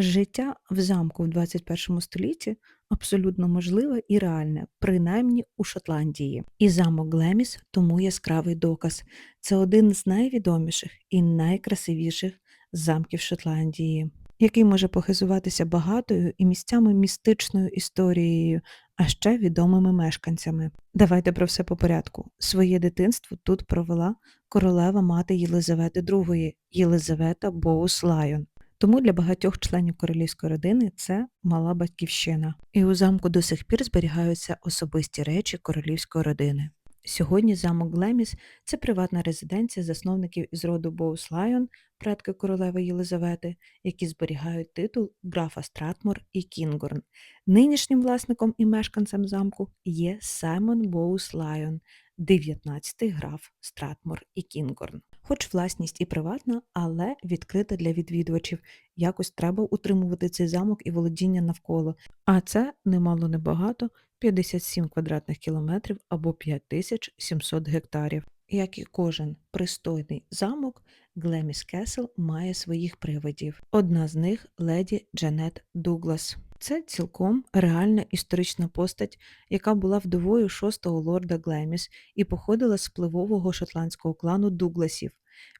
Життя в замку в 21 столітті абсолютно можливе і реальне, принаймні у Шотландії. І замок Глеміс тому яскравий доказ. Це один з найвідоміших і найкрасивіших замків Шотландії, який може похизуватися багатою і місцями містичною історією, а ще відомими мешканцями. Давайте про все по порядку. Своє дитинство тут провела королева мати Єлизавети II, Єлизавета Боус Лайон. Тому для багатьох членів королівської родини це мала батьківщина. І у замку до сих пір зберігаються особисті речі королівської родини. Сьогодні замок Глеміс це приватна резиденція засновників із роду Боус Лайон, предки королеви Єлизавети, які зберігають титул графа Стратмор і Кінгорн. Нинішнім власником і мешканцем замку є Саймон Боус Лайон, 19-й граф Стратмор і Кінгорн. Хоч власність і приватна, але відкрита для відвідувачів. Якось треба утримувати цей замок і володіння навколо. А це немало небагато 57 квадратних кілометрів або 5700 гектарів. Як і кожен пристойний замок, Глеміс Кесел має своїх привидів. Одна з них леді Джанет Дуглас. Це цілком реальна історична постать, яка була вдовою шостого лорда Глеміс і походила з впливового шотландського клану Дугласів.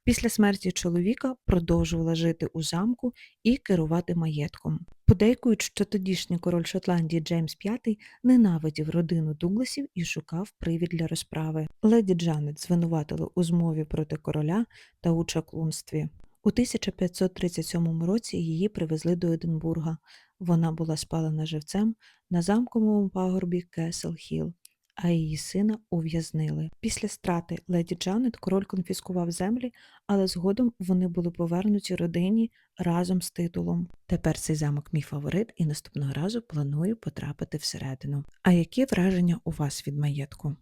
Після смерті чоловіка продовжувала жити у замку і керувати маєтком. Подейкують, що тодішній король Шотландії Джеймс V ненавидів родину Дугласів і шукав привід для розправи. Леді Джанет звинуватили у змові проти короля та у чаклунстві. У 1537 році її привезли до Единбурга. Вона була спалена живцем на замковому пагорбі Кесел Хіл, а її сина ув'язнили. Після страти леді Джанет король конфіскував землі, але згодом вони були повернуті родині разом з титулом. Тепер цей замок мій фаворит, і наступного разу планую потрапити всередину. А які враження у вас від маєтку?